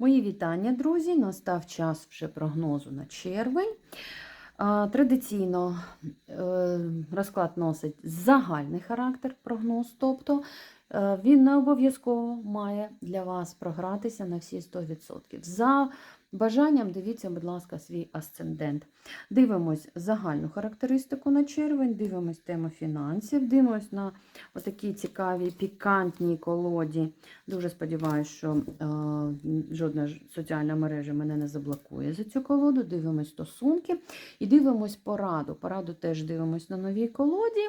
Мої вітання, друзі! Настав час вже прогнозу на червень. Традиційно е, розклад носить загальний характер прогноз, тобто він не обов'язково має для вас програтися на всі 100%. За бажанням дивіться, будь ласка, свій асцендент. Дивимось загальну характеристику на червень, дивимось тему фінансів, дивимось на отакі цікаві пікантні колоді. Дуже сподіваюся, що е, жодна соціальна мережа мене не заблокує за цю колоду. Дивимось стосунки і дивимось пораду. Пораду теж дивимось на новій колоді.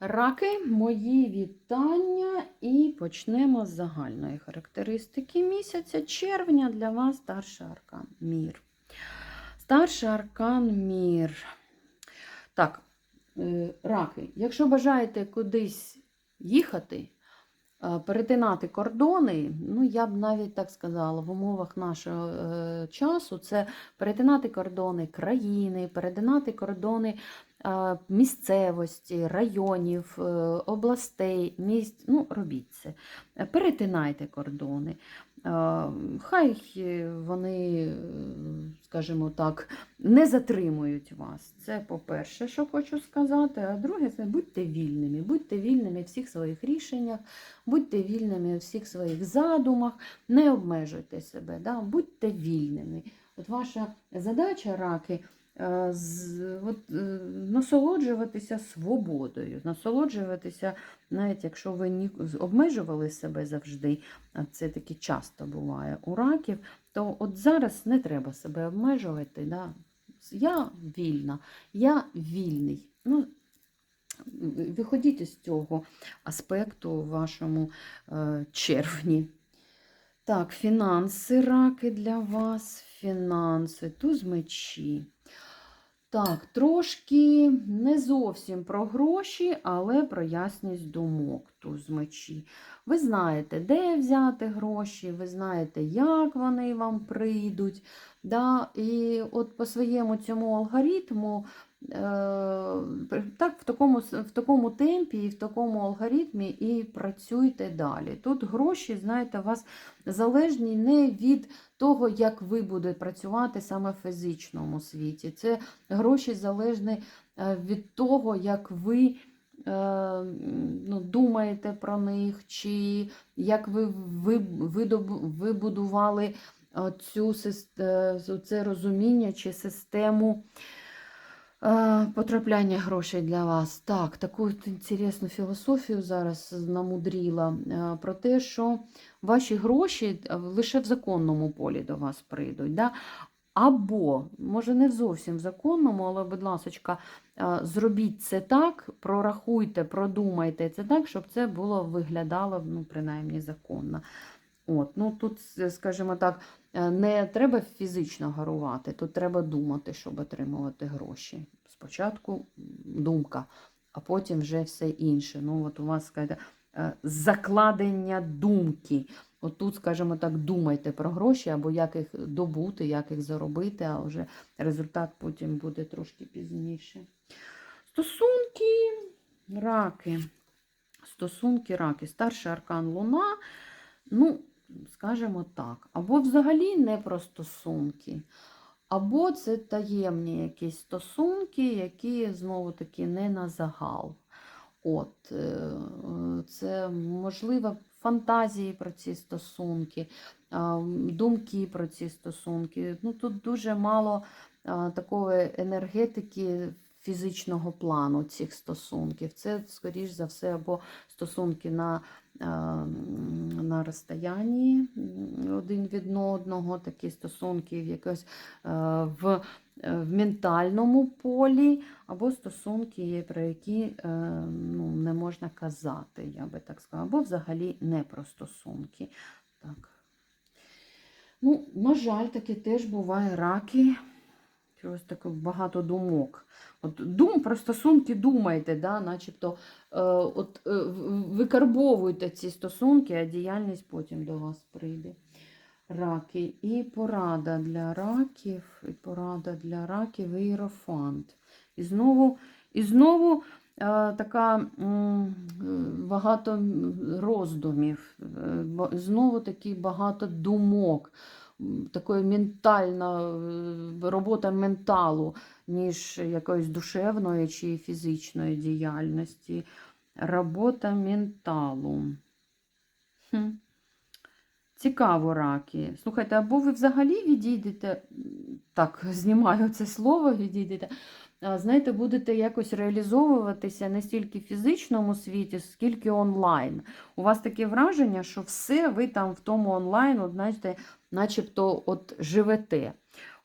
Раки, мої вітання, і почнемо з загальної характеристики місяця. Червня для вас старший аркан Мір. Старший аркан Мір. Так, е, раки, якщо бажаєте кудись їхати, е, перетинати кордони, ну я б навіть так сказала, в умовах нашого е, часу це перетинати кордони країни, перетинати кордони місцевості, районів, е, областей, міст. Ну, робіть це. Перетинайте кордони. Хай вони, скажімо так, не затримують вас. Це по-перше, що хочу сказати. А друге, це будьте вільними. Будьте вільними в всіх своїх рішеннях, будьте вільними у всіх своїх задумах, не обмежуйте себе, да? будьте вільними. От ваша задача, раки, насолоджуватися свободою, насолоджуватися, навіть якщо ви обмежували себе завжди, а це таки часто буває у раків, то от зараз не треба себе обмежувати. Да? Я вільна, я вільний. Ну, виходіть із цього аспекту у вашому е, червні. Так, фінанси, раки для вас, фінанси, туз мечі. Так, трошки не зовсім про гроші, але про ясність думок туз мечі. Ви знаєте, де взяти гроші, ви знаєте, як вони вам прийдуть. Да? І от по своєму цьому алгоритму, так, в такому, в такому темпі і в такому алгоритмі і працюйте далі. Тут гроші, знаєте, вас залежні не від того, як ви будете працювати саме в фізичному світі. Це гроші залежні е, від того, як ви е, ну, думаєте про них, чи як ви, ви, вибудували е, цю, е, це розуміння чи систему. Е, Потрапляння грошей для вас. Так, таку інтересну філософію зараз намудріла е, про те, що ваші гроші е, лише в законному полі до вас прийдуть. Да? Або, може, не зовсім в законному, але, будь ласка, зробіть це так, прорахуйте, продумайте це так, щоб це було виглядало, ну, принаймні, законно. От, ну, тут, скажімо так, е, не треба фізично гарувати, тут треба думати, щоб отримувати гроші. Спочатку думка, а потім вже все інше. Ну, от у вас скажімо, е, закладення думки. От тут, скажімо так, думайте про гроші або як їх добути, як їх заробити, а вже результат потім буде трошки пізніше. Стосунки, раки. Стосунки, раки. Старший аркан Луна. Ну, скажімо так, або взагалі не про стосунки, або це таємні якісь стосунки, які знову таки не на загал. От, е, це можливо фантазії про ці стосунки, думки про ці стосунки. Ну, тут дуже мало такої енергетики фізичного плану цих стосунків. Це, скоріш за все, або стосунки на, на розстоянні один від одного, такі стосунки в якось е, в, е, в ментальному полі, або стосунки, про які е, ну, не можна казати, я би так сказала, або взагалі не про стосунки. Так. Ну, на жаль, таке теж буває раки. Чогось таке багато думок. От дум про стосунки думайте, да, начебто е, от, е, викарбовуйте ці стосунки, а діяльність потім до вас прийде. Раки. І порада для раків, і порада для раків і. І знову, і знову е, така е, багато роздумів, е, знову такі багато думок, такої ментальна е, робота менталу, ніж якоїсь душевної чи фізичної діяльності. Робота менталу. Хм. Цікаво, раки. Слухайте, або ви взагалі відійдете, так, знімаю це слово, відійдете. Знаєте, будете якось реалізовуватися не стільки в фізичному світі, скільки онлайн. У вас таке враження, що все ви там в тому онлайн, от, знаєте, начебто от живете.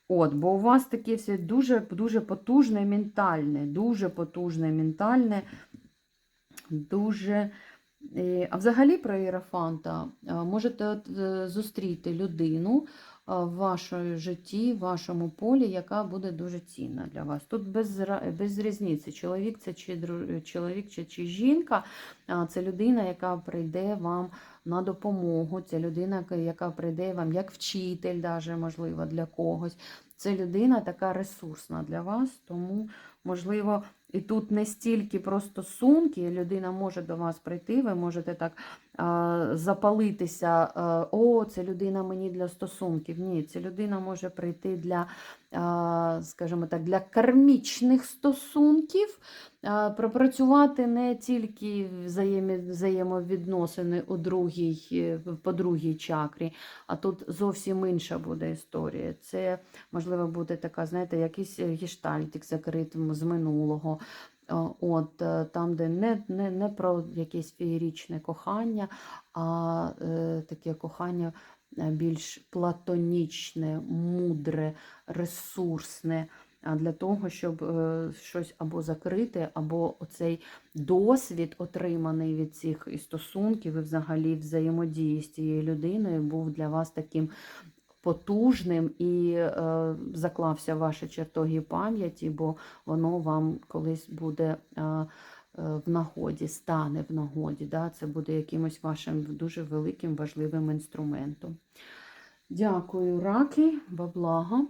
От, бо у вас таке все дуже, дуже потужне ментальне, дуже потужне ментальне, дуже. Е, А взагалі про іерофанта е, можете зустріти людину в вашому житті, в вашому полі, яка буде дуже цінна для вас. Тут без, без різниці, чоловік це чи чоловік чи, чи жінка, це людина, яка прийде вам на допомогу, це людина, яка прийде вам як вчитель, даже, можливо, для когось. Це людина така ресурсна для вас, тому, можливо, і тут не стільки про стосунки, людина може до вас прийти, ви можете так а, запалитися. О, це людина мені для стосунків. Ні, ця людина може прийти для, а, скажімо так, для кармічних стосунків, а, пропрацювати не тільки взаємі- взаємовідносини у другій, по другій чакрі, а тут зовсім інша буде історія. Це можливо буде така, знаєте, якийсь гештальтик закритим з минулого. Е, От е, там, де не, не, не про якесь феєрічне кохання, а е, таке кохання е, більш платонічне, мудре, ресурсне. Для того, щоб е, щось або закрити, або оцей досвід, отриманий від цих стосунків, і взагалі взаємодії з цією людиною, був для вас таким потужним і е, заклався в ваші чертоги пам'яті, бо воно вам колись буде е, е, в нагоді, стане в нагоді. Да? Це буде якимось вашим дуже великим важливим інструментом. Дякую, раки, баблага.